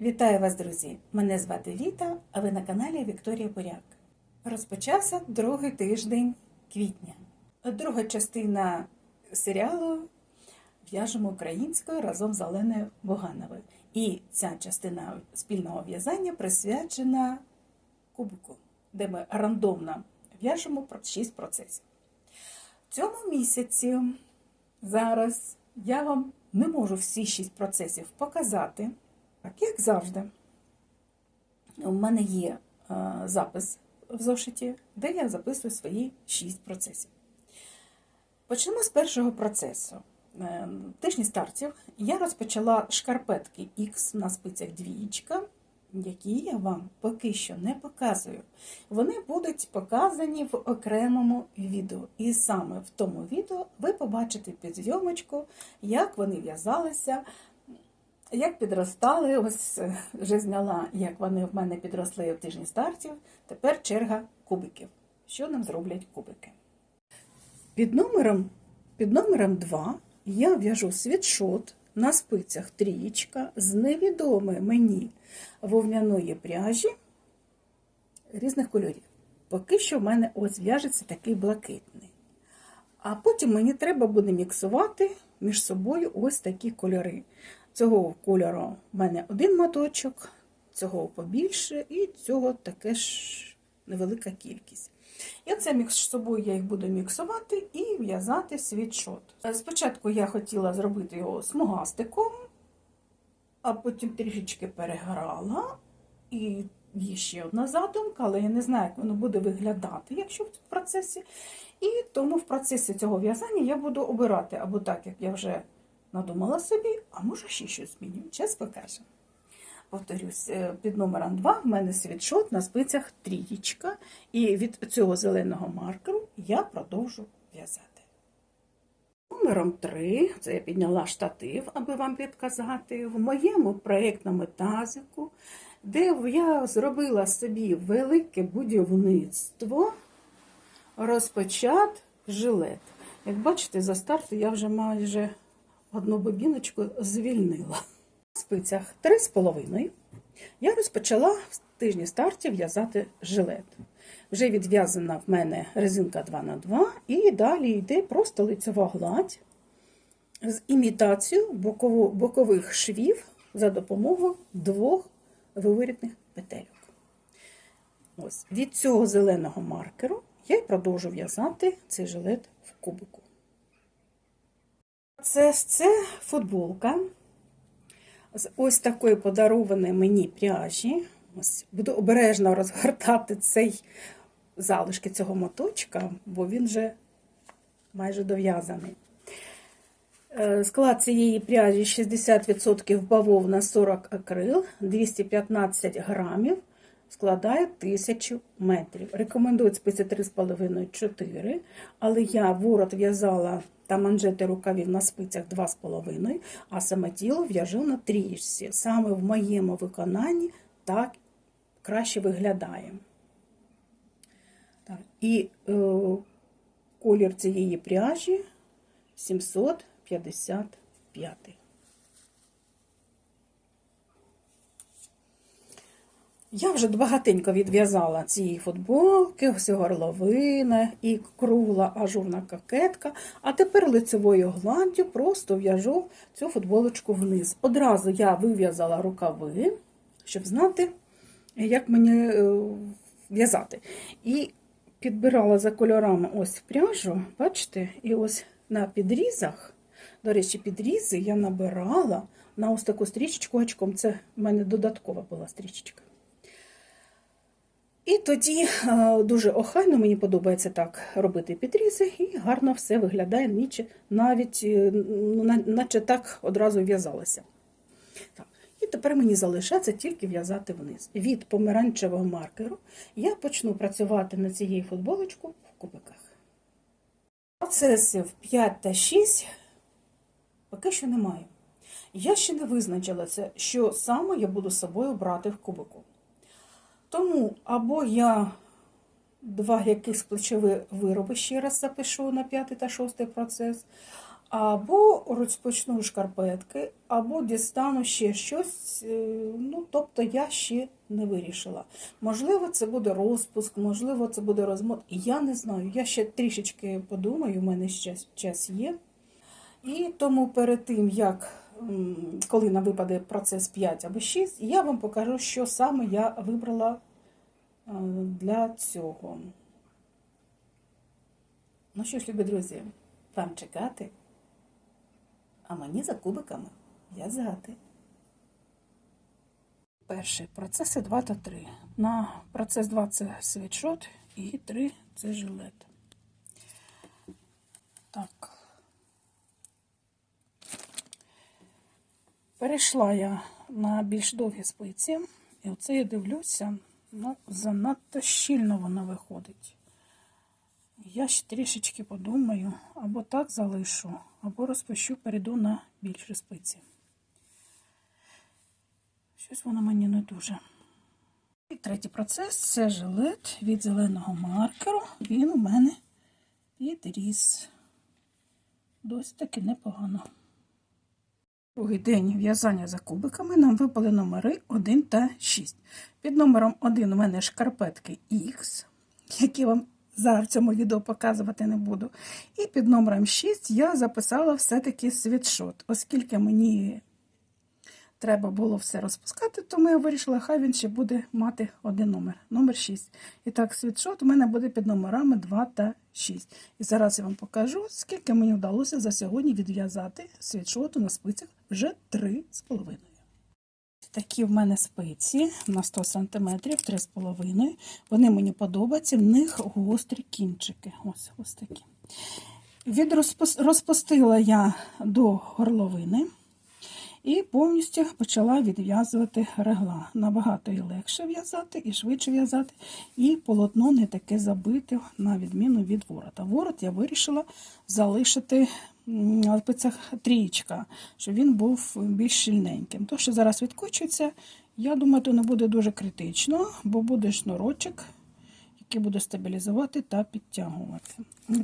Вітаю вас, друзі! Мене звати Віта, а ви на каналі Вікторія Буряк. Розпочався другий тиждень квітня. Друга частина серіалу В'яжемо українською разом з Оленою Богановою. І ця частина спільного в'язання присвячена кубику, де ми рандомно в'яжемо 6 процесів. В цьому місяці зараз я вам не можу всі 6 процесів показати. Так, як завжди, у мене є е, запис в зошиті, де я записую свої 6 процесів. Почнемо з першого процесу. Е, Тижні стартів я розпочала шкарпетки X на спицях двієчка, які я вам поки що не показую. Вони будуть показані в окремому відео. І саме в тому відео ви побачите під зйомочку, як вони в'язалися, як підростали. Ось е, вже зняла, як вони в мене підросли в тижні стартів. Тепер черга кубиків. Що нам зроблять кубики? Під номером, під номером 2 я в'яжу світшот на спицях трієчка з невідомої мені вовняної пряжі різних кольорів. Поки що в мене ось в'яжеться такий блакитний. А потім мені треба буде міксувати між собою ось такі кольори. Цього кольору в мене один моточок, цього побільше, і цього таке ж невелика кількість. І оце між собою я їх буду міксувати і в'язати світшот. Спочатку я хотіла зробити його смугастиком, а потім трішечки переграла. І є ще одна задумка, але я не знаю, як воно буде виглядати, якщо в процесі. І тому в процесі цього в'язання я буду обирати або так, як я вже надумала собі, а може ще щось зміню. Час покаже. Повторюсь, е, під номером 2 в мене світшот на спицях трієчка, і від цього зеленого маркеру я продовжу в'язати. Номером 3, це я підняла штатив, аби вам підказати, в моєму проєктному тазику, де я зробила собі велике будівництво, розпочат жилет. Як бачите, за старту я вже майже одну бобіночку звільнила. В спицях 3,5 я розпочала в тижні стартів в'язати жилет. Вже відв'язана в мене резинка 2х2, і далі йде просто лицева гладь з імітацією бокових швів за допомогою двох виворітних петельок. Ось. Від цього зеленого маркеру я й продовжу в'язати цей жилет в кубику. Це, це футболка з ось такої подарованої мені пряжі. Ось, буду обережно розгортати цей залишки цього моточка, бо він вже майже дов'язаний. Е, Склад цієї пряжі 60% бавовна 40 акрил, 215 грамів, складає 1000 метрів. Рекомендують спиці 3,5-4, але я ворот в'язала та манжети рукавів на спицях 2,5, а саме тіло в'яжу на тріжці. Саме в моєму виконанні так краще виглядає. Так. І е, колір цієї пряжі 755. Я вже багатенько відв'язала цієї футболки, ось горловина і кругла ажурна кокетка, а тепер лицевою гладдю просто в'яжу цю футболочку вниз. Одразу я вив'язала рукави, щоб знати, як мені е, в'язати. І підбирала за кольорами ось пряжу, бачите, і ось на підрізах, до речі, підрізи я набирала на ось таку стрічечку очком. Це в мене додаткова була стрічечка. І тоді е, дуже охайно мені подобається так робити підрізи, і гарно все виглядає, ніче, навіть е, ну, на- наче так одразу в'язалося. І тепер мені залишається тільки в'язати вниз. Від помаранчевого маркеру я почну працювати на цієї футболочку в кубиках. Процесів 5 та 6 поки що немає. Я ще не визначилася, що саме я буду з собою брати в кубику. Тому або я два якихось плечові вироби ще раз запишу на п'ятий та шостий процес, Або розпочну шкарпетки, або дістану ще щось. е, Ну, тобто я ще не вирішила. Можливо, це буде розпуск, можливо, це буде розмот. Я не знаю. Я ще трішечки подумаю, у мене ще час, є. І тому перед тим, як коли нам випаде процес 5 або 6, я вам покажу, що саме я вибрала е, для цього. Ну що ж, любі друзі, вам чекати, а мені за кубиками в'язати. Перший процеси 2 та 3. На процес 2 це світшот і 3 це жилет. Так. Перейшла я на більш довгі спиці, і оце я дивлюся, ну, занадто щільно вона виходить. Я ще трішечки подумаю, або так залишу, або розпущу, перейду на більші спиці. Щось воно мені не дуже. І третій процес це жилет від зеленого маркеру. Він у мене підріс. Досить таки непогано. Другий день в'язання за кубиками нам випали номери 1 та 6. Під номером 1 у мене шкарпетки X, які вам зараз в цьому відео показувати не буду. І під номером 6 я записала все-таки світшот, оскільки мені треба було все розпускати, тому я вирішила, хай він ще буде мати один номер, номер 6. І так, світшот у мене буде під номерами 2 та 6. І зараз я вам покажу, скільки мені вдалося за сьогодні відв'язати світшоту на спицях вже 3,5. Такі в мене спиці на 100 см, 3,5. Вони мені подобаються, в них гострі кінчики. Ось ось такі. Від розпус- розпустила я до горловини і повністю почала відв'язувати регла. Набагато і легше в'язати, і швидше в'язати, і полотно не таке забите, на відміну від ворота. Ворот я вирішила залишити на спицях трієчка, щоб він був більш щільненьким. То, що зараз відкочується, я думаю, то не буде дуже критично, бо буде шнурочок, який буде стабілізувати та підтягувати.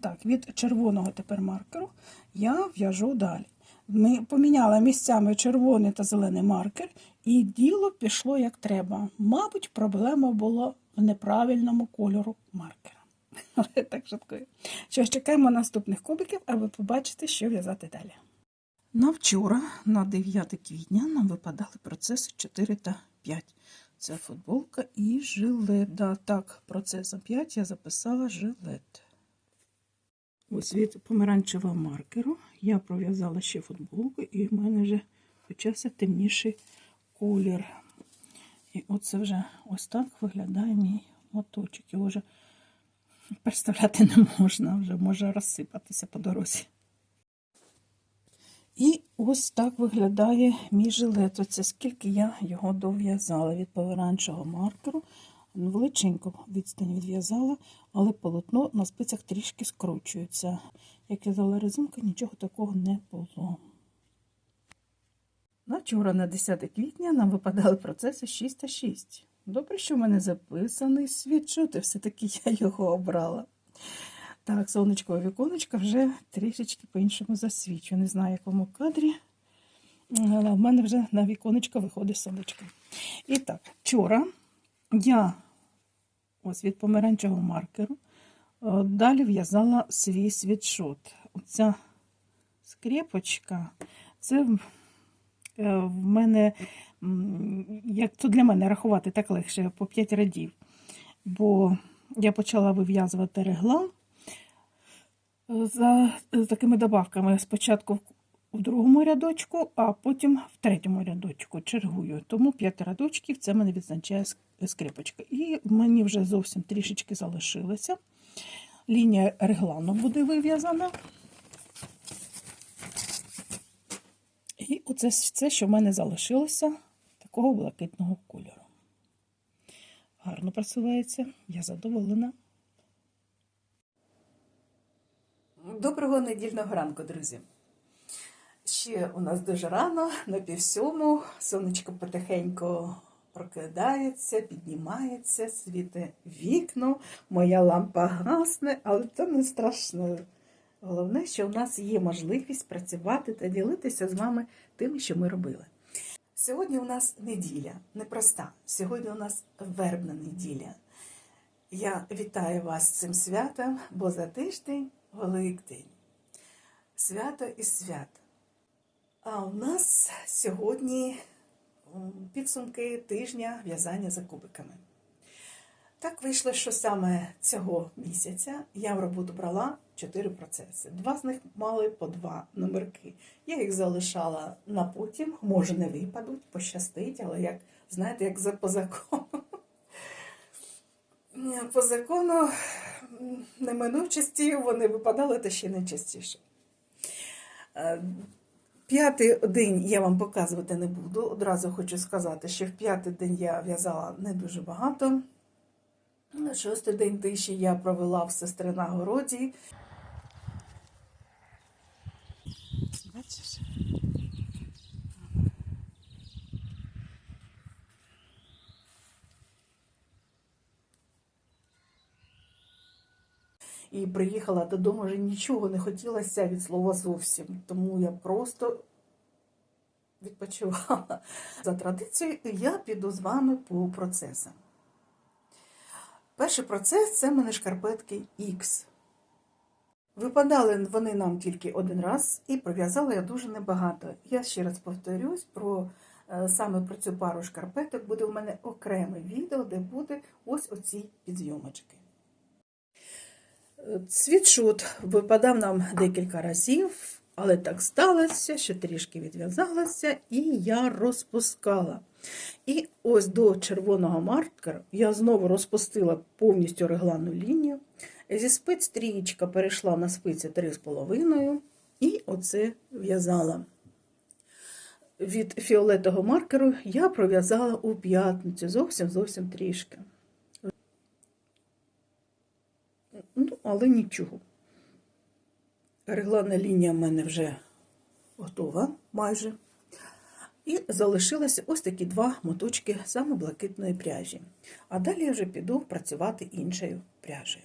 Так, від червоного тепер маркеру я в'яжу далі. Ми поміняла місцями червоний та зелений маркер, і діло пішло як треба. Мабуть, проблема була в неправильному кольору маркера. Але так шуткую. Що ж, чекаємо наступних кубиків, аби побачити, що в'язати далі. На вчора, на 9 квітня, нам випадали процеси 4 та 5. Це футболка і жилет. Так, процесом 5 я записала жилет. Ось від помаранчевого маркеру я пров'язала ще футболку, і в мене вже почався темніший колір. І оце вже ось так виглядає мій моточок. Його вже представляти не можна, вже може розсипатися по дорозі. І ось так виглядає мій жилет. Оце скільки я його дов'язала від помаранчевого маркеру. Величеньку відстань відв'язала, але полотно на спицях трішки скручується. Як в'язала резинка, нічого такого не було. На вчора, на 10 квітня, нам випадали процеси 6 та 6. Добре, що в мене записаний світшот, і все-таки я його обрала. Так, сонечкове віконечко вже трішечки по-іншому засвічу. Не знаю, в якому кадрі. Але в мене вже на віконечко виходить сонечко. І так, вчора я ось від помаранчевого маркеру е, далі в'язала свій світшот. Оця скрепочка, це в- е, мене, як то для мене рахувати так легше, по 5 радів. Бо я почала вив'язувати реглан е, за такими добавками. Спочатку в другому рядочку, а потім в третьому рядочку чергую. Тому 5 рядочків це мене відзначає ск- скрипочка. І мені вже зовсім трішечки залишилося. Лінія реглану буде вив'язана. І оце все, що в мене залишилося, такого блакитного кольору. Гарно просувається, я задоволена. Доброго недільного ранку, друзі. Ще у нас дуже рано, на півсьому, сонечко потихеньку прокидається, піднімається, світе вікно, моя лампа гасне, але це не страшно. Головне, що у нас є можливість працювати та ділитися з вами тим, що ми робили. Сьогодні у нас неділя, непроста. Сьогодні у нас вербна неділя. Я вітаю вас з цим святом, бо за тиждень Великдень. Свято і свято. А у нас сьогодні підсумки тижня в'язання за кубиками. Так вийшло, що саме цього місяця я в роботу брала чотири процеси. Два з них мали по два номерки. Я їх залишала на потім, може не випадуть, пощастить, але як знаєте, як по закону. По закону неминучості вони випадали та ще не частіше. П'ятий день я вам показувати не буду. Одразу хочу сказати, що в п'ятий день я в'язала не дуже багато. На шостий день тиші я провела в сестри на городі. Бачиш? І приїхала додому, вже нічого не хотілося від слова зовсім. Тому я просто відпочивала. За традицією я піду з вами по процесам. Перший процес це в мене шкарпетки X. Випадали вони нам тільки один раз, і пров'язала я дуже небагато. Я ще раз повторюсь, про е, саме про цю пару шкарпеток буде у мене окреме відео, де буде ось оці підйомочки. Світшот випадав нам декілька разів, але так сталося, що трішки відв'язалася, і я розпускала. І ось до червоного маркера я знову розпустила повністю регланну лінію. Зі спиць трієчка перейшла на спиці 3,5 і оце в'язала. Від фіолетового маркеру я пров'язала у п'ятницю зовсім зовсім трішки. Ну, але нічого. Регланна лінія в мене вже готова майже. І залишилися ось такі два моточки саме блакитної пряжі. А далі я вже піду працювати іншою пряжею.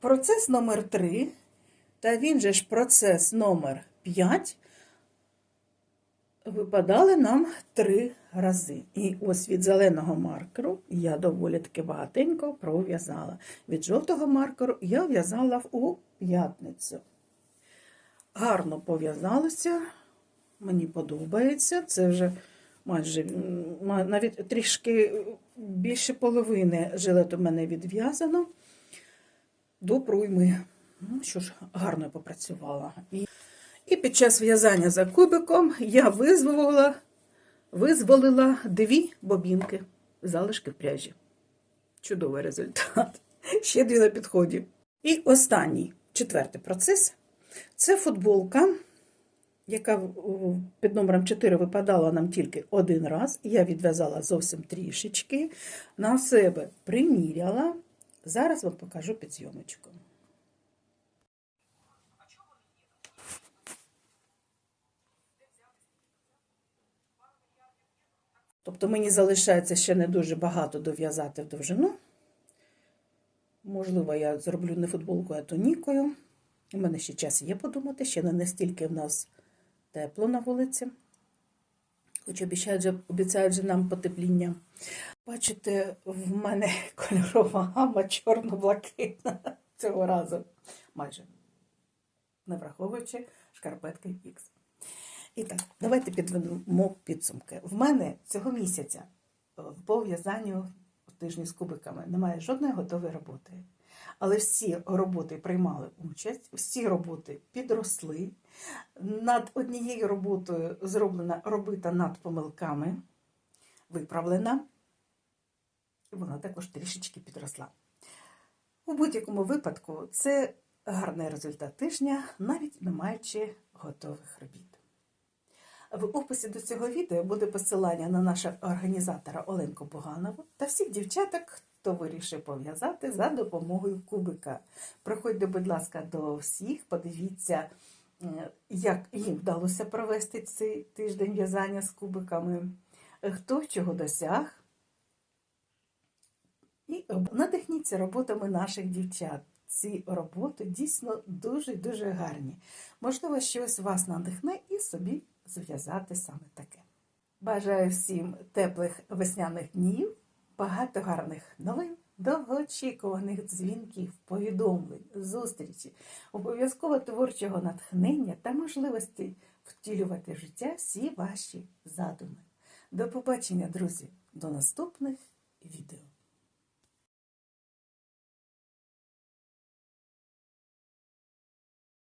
Процес номер 3, та він же ж процес номер 5 випадали нам три рази. І ось від зеленого маркеру я доволі таки багатенько пров'язала. Від жовтого маркеру я в'язала у п'ятницю. Гарно пов'язалося, мені подобається. Це вже майже навіть трішки більше половини жилет у мене відв'язано до пройми. Ну що ж, гарно попрацювала. І, під час в'язання за кубиком я визволила, визволила дві бобінки, залишки пряжі. Чудовий результат. Ще дві на підході. І останній, четвертий процес це футболка, яка під номером 4 випадала нам тільки один раз. Я відв'язала зовсім трішечки, на себе приміряла. Зараз вам покажу підйомочку. Тобто мені залишається ще не дуже багато дов'язати в довжину. Можливо, я зроблю не футболкою, а тонікою. У мене ще час є подумати, ще не настільки в нас тепло на вулиці. Хоч обіцяють обіцяють же нам потепління. Бачите, в мене кольорова гама чорно-блакитна цього разу. Майже. Не враховуючи шкарпетки X. І так, давайте підведемо підсумки. В мене цього місяця е, по в'язанню тижні з кубиками немає жодної готової роботи. Але всі роботи приймали участь, всі роботи підросли. Над однією роботою зроблена робита над помилками, виправлена. Вона також трішечки підросла. У будь-якому випадку це гарний результат тижня, навіть не маючи готових робіт. В описі до цього відео буде посилання на нашого організатора Оленку Боганову та всіх дівчаток, хто вирішив пов'язати за допомогою кубика. Приходьте, будь ласка, до всіх, подивіться, е, як їм вдалося провести цей тиждень в'язання з кубиками, хто чого досяг. І надихніться роботами наших дівчат. ці роботи дійсно дуже-дуже гарні. Можливо, щось вас надихне і собі зв'язати саме таке. Бажаю всім теплих весняних днів, багато гарних новин, довгоочікуваних дзвінків, повідомлень, зустрічі, обов'язково творчого натхнення та можливості втілювати в життя всі ваші задуми. До побачення, друзі, до наступних відео.